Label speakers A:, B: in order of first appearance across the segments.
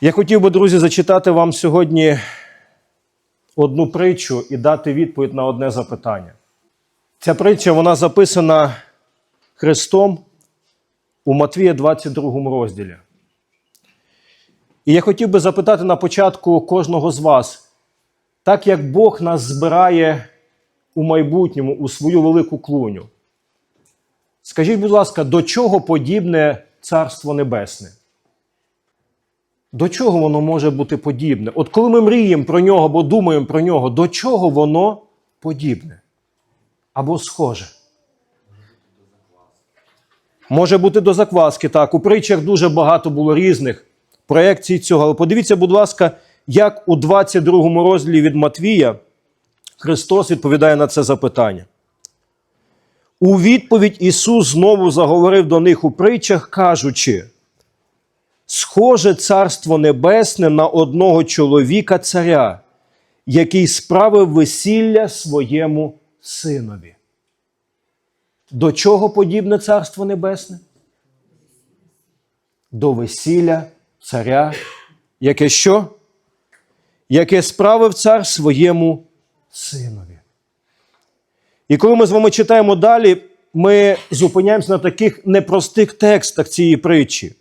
A: Я хотів би, друзі, зачитати вам сьогодні одну притчу і дати відповідь на одне запитання. Ця притча вона записана Христом у Матвія 22 розділі. І я хотів би запитати на початку кожного з вас, так як Бог нас збирає у майбутньому у свою велику клуню. Скажіть, будь ласка, до чого подібне Царство Небесне? До чого воно може бути подібне? От коли ми мріємо про нього або думаємо про нього, до чого воно подібне? Або схоже? Може бути до закваски, так. У притчах дуже багато було різних проєкцій цього. Але подивіться, будь ласка, як у 22 розділі від Матвія Христос відповідає на це запитання. У відповідь Ісус знову заговорив до них у притчах, кажучи: Схоже царство небесне на одного чоловіка царя, який справив весілля своєму синові. До чого подібне царство небесне? До весілля царя, яке що? Яке справив цар своєму синові. І коли ми з вами читаємо далі, ми зупиняємося на таких непростих текстах цієї притчі.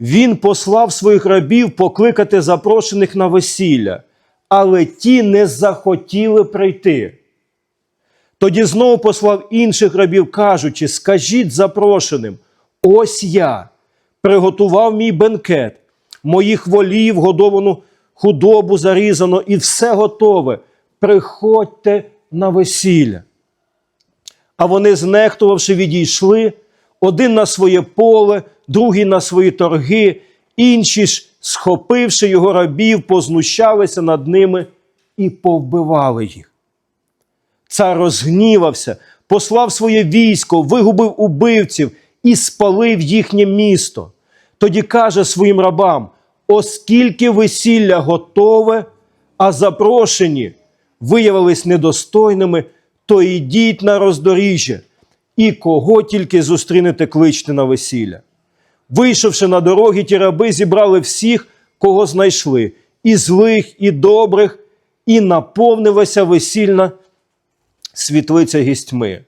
A: Він послав своїх рабів покликати запрошених на весілля, але ті не захотіли прийти. Тоді знову послав інших рабів, кажучи: Скажіть запрошеним, ось я приготував мій бенкет, моїх волів, годовану худобу зарізано, і все готове. Приходьте на весілля. А вони, знехтувавши, відійшли один на своє поле, другий на свої торги, інші ж, схопивши його рабів, познущалися над ними і повбивали їх. Цар розгнівався, послав своє військо, вигубив убивців і спалив їхнє місто. Тоді каже своїм рабам: оскільки весілля готове, а запрошені виявились недостойними, то йдіть на роздоріжжя, і кого тільки зустрінете кличте на весілля. Вийшовши на дороги, ті раби зібрали всіх, кого знайшли, і злих, і добрих, і наповнилася весільна світлиця гістьми.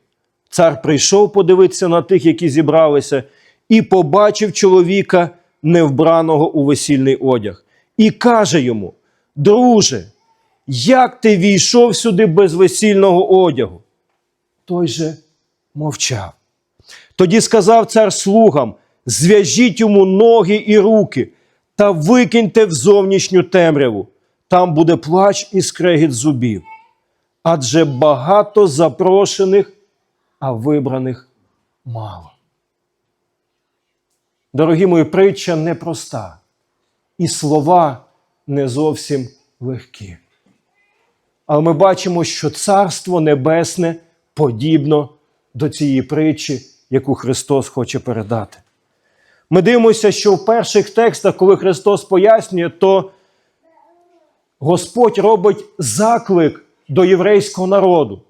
A: Цар прийшов подивитися на тих, які зібралися, і побачив чоловіка, невбраного у весільний одяг, і каже йому: Друже, як ти війшов сюди без весільного одягу? Той же мовчав. Тоді сказав цар слугам: зв'яжіть йому ноги і руки та викиньте в зовнішню темряву. Там буде плач і скрегіт зубів. Адже багато запрошених, а вибраних мало. Дорогі мої, притча непроста, і слова не зовсім легкі. Але ми бачимо, що Царство Небесне подібно до цієї притчі, яку Христос хоче передати. Ми дивимося, що в перших текстах, коли Христос пояснює, то Господь робить заклик до єврейського народу.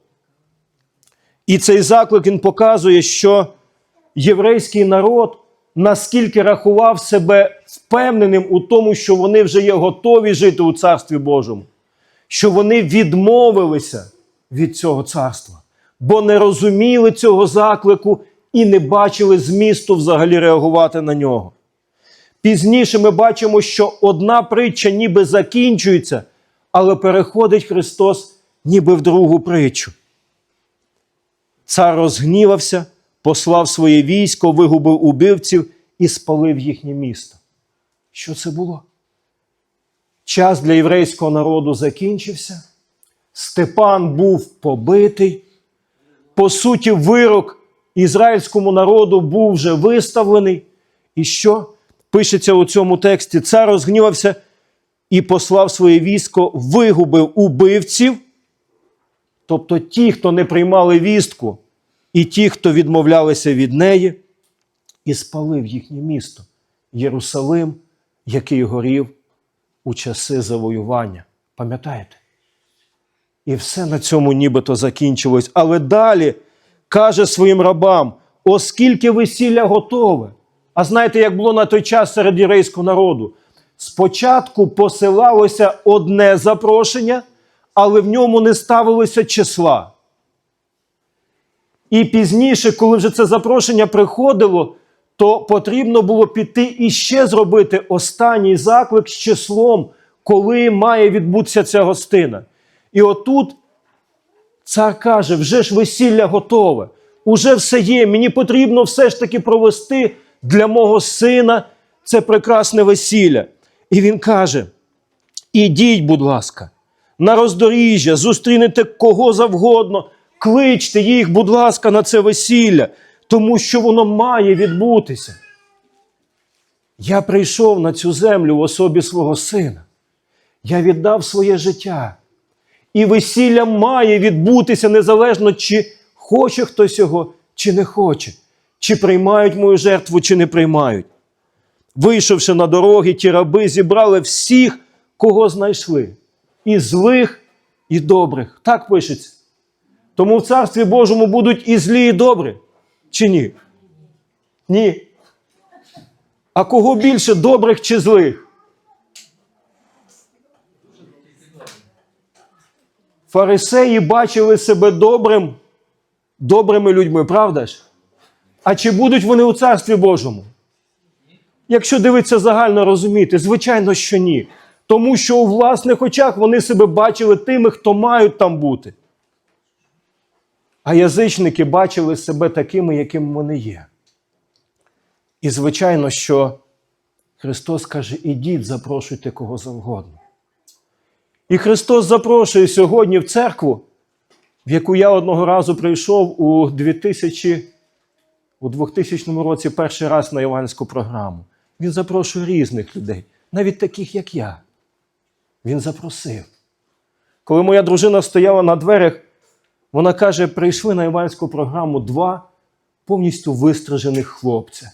A: І цей заклик він показує, що єврейський народ наскільки рахував себе впевненим у тому, що вони вже є готові жити у Царстві Божому, що вони відмовилися від цього царства, бо не розуміли цього заклику і не бачили змісту взагалі реагувати на нього. Пізніше ми бачимо, що одна притча ніби закінчується, але переходить Христос ніби в другу притчу. Цар розгнівався, послав своє військо, вигубив убивців і спалив їхнє місто. Що це було? Час для єврейського народу закінчився. Степан був побитий. По суті, вирок ізраїльському народу був вже виставлений. І що? Пишеться у цьому тексті: цар розгнівався і послав своє військо, вигубив убивців, тобто ті, хто не приймали вістку, і ті, хто відмовлялися від неї, і спалив їхнє місто Єрусалим, який горів у часи завоювання. Пам'ятаєте? І все на цьому нібито закінчилось. Але далі каже своїм рабам: оскільки весілля готове, А знаєте, як було на той час серед єврейського народу? Спочатку посилалося одне запрошення, але в ньому не ставилося числа. І пізніше, коли вже це запрошення приходило, то потрібно було піти і ще зробити останній заклик з числом, коли має відбутися ця гостина. І отут цар каже: вже ж весілля готове, уже все є. Мені потрібно все ж таки провести для мого сина це прекрасне весілля. І він каже: ідіть, будь ласка, на роздоріжжя, зустрінете кого завгодно, кличте їх, будь ласка, на це весілля, тому що воно має відбутися. Я прийшов на цю землю в особі свого сина. Я віддав своє життя. І весілля має відбутися незалежно, чи хоче хтось його, чи не хоче, чи приймають мою жертву, чи не приймають. Вийшовши на дороги, ті раби зібрали всіх, кого знайшли, і злих, і добрих. Так пишеться. Тому в Царстві Божому будуть і злі, і добрі. Чи ні? Ні. А кого більше добрих чи злих? Фарисеї бачили себе добрим, добрими людьми, правда ж? А чи будуть вони у Царстві Божому? Якщо дивитися загально розуміти, звичайно, що ні. Тому що у власних очах вони себе бачили тими, хто мають там бути. А язичники бачили себе такими, якими вони є. І звичайно, що Христос каже: ідіть, запрошуйте кого завгодно. І Христос запрошує сьогодні в церкву, в яку я одного разу прийшов у 2000, у 2000 році перший раз на іванську програму. Він запрошує різних людей, навіть таких, як я. Він запросив. Коли моя дружина стояла на дверях, вона каже: прийшли на іванську програму два повністю вистрижених хлопця.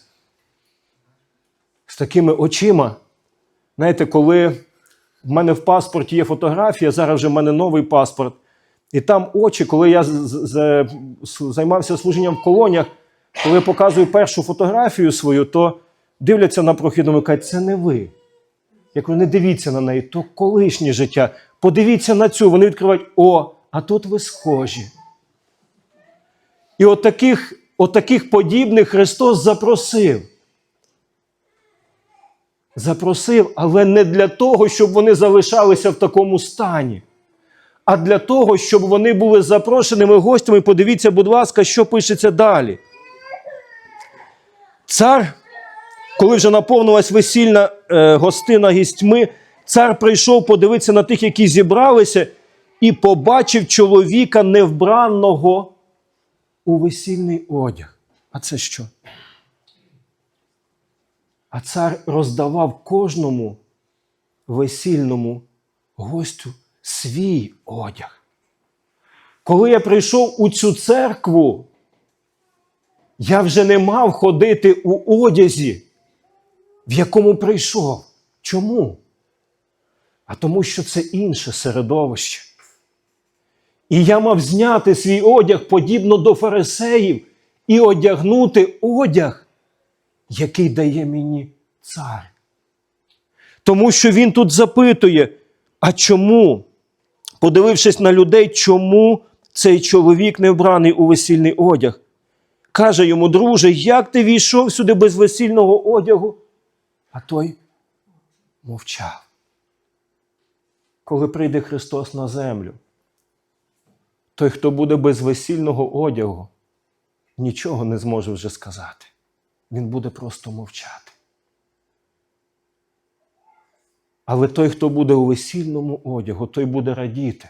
A: З такими очима. Знаєте, коли в мене в паспорті є фотографія, зараз вже в мене новий паспорт. І там очі, коли я з- займався служенням в колоніях, коли показую першу фотографію свою, то дивляться на прохідному і кажуть, це не ви. Я кажу, не дивіться на неї, то колишнє життя. Подивіться на цю. Вони відкривають, о, а тут ви схожі. І от таких, от таких подібних Христос запросив. Запросив, але не для того, щоб вони залишалися в такому стані, а для того, щоб вони були запрошеними гостями. Подивіться, будь ласка, що пишеться далі. Цар, коли вже наповнилась весільна е, гостина гістьми, цар прийшов подивитися на тих, які зібралися, і побачив чоловіка невбранного у весільний одяг. А це що? А цар роздавав кожному весільному гостю свій одяг. Коли я прийшов у цю церкву, я вже не мав ходити у одязі, в якому прийшов. Чому? А тому, що це інше середовище. І я мав зняти свій одяг подібно до фарисеїв і одягнути одяг, який дає мені цар. Тому що він тут запитує, а чому, подивившись на людей, чому цей чоловік не вбраний у весільний одяг? Каже йому, друже, як ти війшов сюди без весільного одягу? А той мовчав. Коли прийде Христос на землю, той, хто буде без весільного одягу, нічого не зможе вже сказати. Він буде просто мовчати. Але той, хто буде у весільному одягу, той буде радіти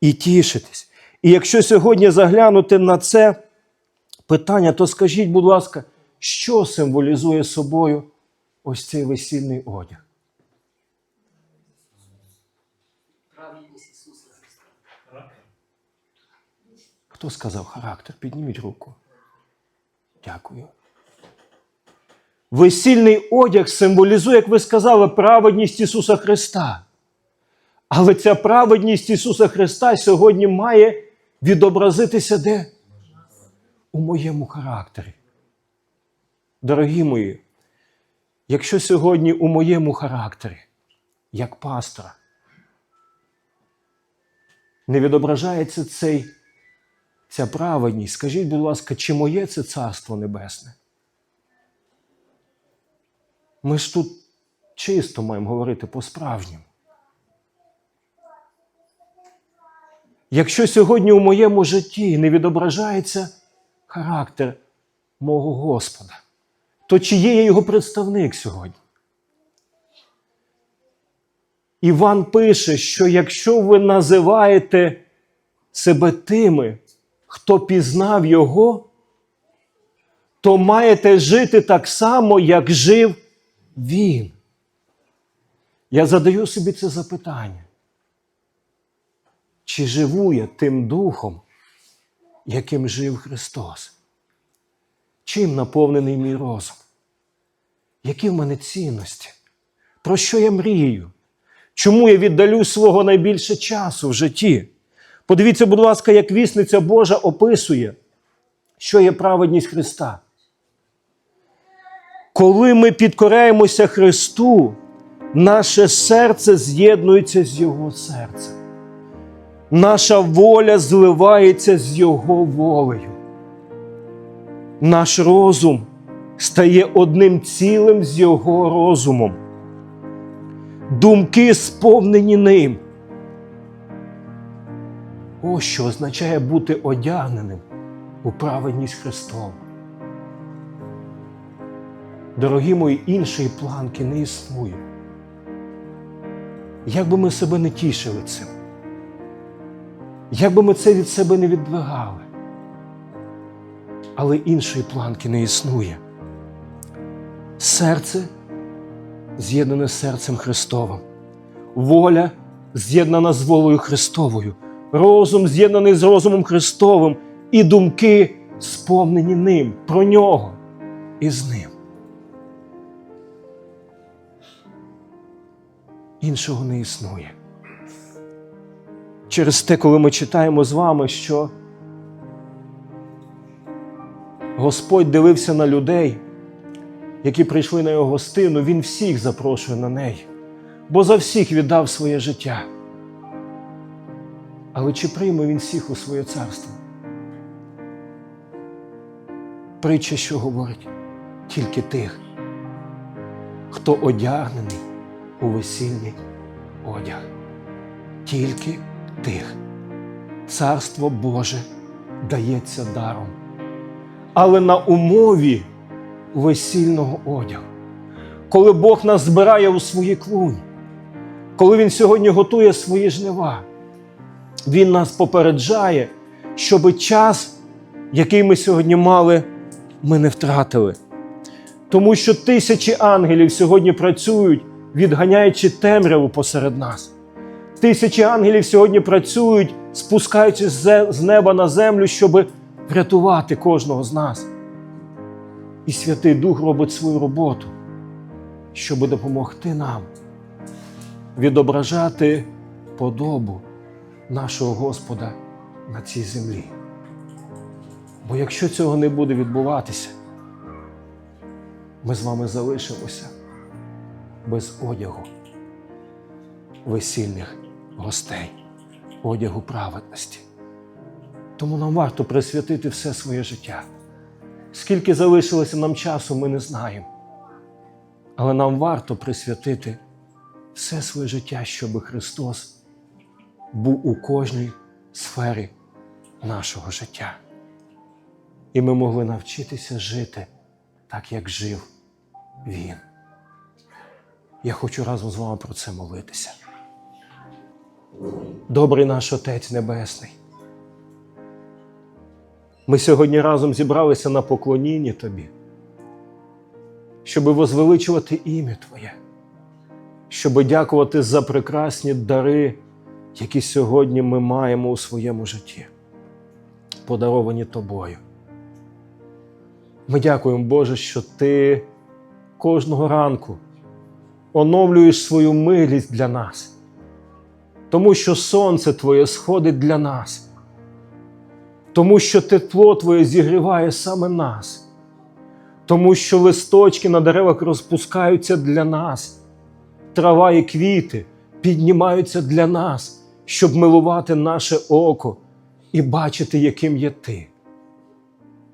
A: і тішитись. І якщо сьогодні заглянути на це питання, то скажіть, будь ласка, що символізує собою ось цей весільний одяг? Хто сказав характер? Підніміть руку. Дякую. Весільний одяг символізує, як ви сказали, праведність Ісуса Христа. Але ця праведність Ісуса Христа сьогодні має відобразитися де? У моєму характері. Дорогі мої, якщо сьогодні у моєму характері, як пастора, не відображається цей, ця праведність, скажіть, будь ласка, чи моє це Царство Небесне? Ми ж тут чисто маємо говорити по-справжньому. Якщо сьогодні у моєму житті не відображається характер мого Господа, то чи є я його представник сьогодні? Іван пише, що якщо ви називаєте себе тими, хто пізнав Його, то маєте жити так само, як жив Він. Я задаю собі це запитання. Чи живу я тим духом, яким жив Христос? Чим наповнений мій розум? Які в мене цінності? Про що я мрію? Чому я віддалю свого найбільше часу в житті? Подивіться, будь ласка, як вісниця Божа описує, що є праведність Христа. Коли ми підкоряємося Христу, наше серце з'єднується з Його серцем. Наша воля зливається з Його волею. Наш розум стає одним цілим з Його розумом. Думки сповнені ним. Ось що означає бути одягненим у праведність Христову. Дорогі мої, іншої планки не існує. Як би ми себе не тішили цим, як би ми це від себе не віддвигали, але іншої планки не існує. Серце з'єднане з серцем Христовим, воля з'єднана з волею Христовою, розум з'єднаний з розумом Христовим, і думки сповнені ним, про нього і з ним. Іншого не існує. Через те, коли ми читаємо з вами, що Господь дивився на людей, які прийшли на його гостину, Він всіх запрошує на неї, бо за всіх віддав своє життя. Але чи прийме він всіх у своє царство? Притча, що говорить тільки тих, хто одягнений у весільний одяг. Тільки тих. Царство Боже дається даром, але на умові весільного одягу. Коли Бог нас збирає у свої клуні, коли Він сьогодні готує свої жнива, Він нас попереджає, щоб час, який ми сьогодні мали, ми не втратили. Тому що тисячі ангелів сьогодні працюють, відганяючи темряву посеред нас. Тисячі ангелів сьогодні працюють, спускаючись з неба на землю, щоб врятувати кожного з нас. І Святий Дух робить свою роботу, щоб допомогти нам відображати подобу нашого Господа на цій землі. Бо якщо цього не буде відбуватися, ми з вами залишимося без одягу весільних гостей, одягу праведності. Тому нам варто присвятити все своє життя. Скільки залишилося нам часу, ми не знаємо. Але нам варто присвятити все своє життя, щоб Христос був у кожній сфері нашого життя. І ми могли навчитися жити так, як жив Він. Я хочу разом з вами про це молитися. Добрий наш Отець Небесний. Ми сьогодні разом зібралися на поклонінні Тобі, щоб возвеличувати ім'я Твоє, щоб дякувати за прекрасні дари, які сьогодні ми маємо у своєму житті, подаровані Тобою. Ми дякуємо, Боже, що Ти кожного ранку оновлюєш свою милість для нас, тому що сонце Твоє сходить для нас. Тому що тепло Твоє зігріває саме нас, Тому що листочки на деревах розпускаються для нас, трава і квіти піднімаються для нас, щоб милувати наше око і бачити, яким є ти.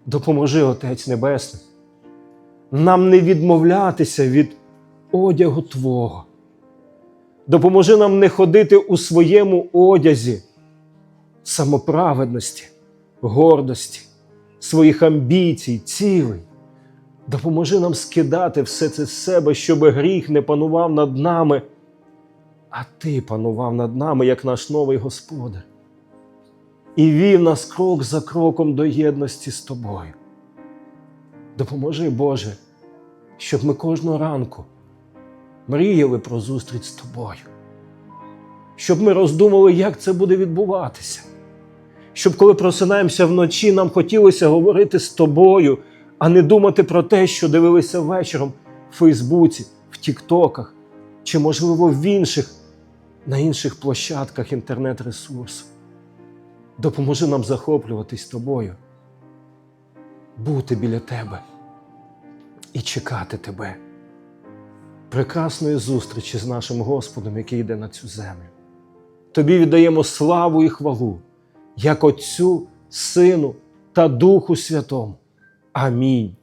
A: Допоможи, Отець Небесний, нам не відмовлятися від одягу Твого. Допоможи нам не ходити у своєму одязі самоправедності, гордості, своїх амбіцій, цілей. Допоможи нам скидати все це з себе, щоб гріх не панував над нами, а Ти панував над нами, як наш новий Господар. І вів нас крок за кроком до єдності з тобою. Допоможи, Боже, щоб ми кожного ранку мріяли про зустріч з тобою, щоб ми роздумали, як це буде відбуватися. Щоб коли просинаємося вночі, нам хотілося говорити з тобою, а не думати про те, що дивилися вечором в Фейсбуці, в Тіктоках чи, можливо, в інших на інших площадках інтернет-ресурсу. Допоможи нам захоплюватись тобою, бути біля тебе і чекати тебе. Прекрасної зустрічі з нашим Господом, який йде на цю землю. Тобі віддаємо славу і хвалу, як Отцю, Сину та Духу Святому. Амінь.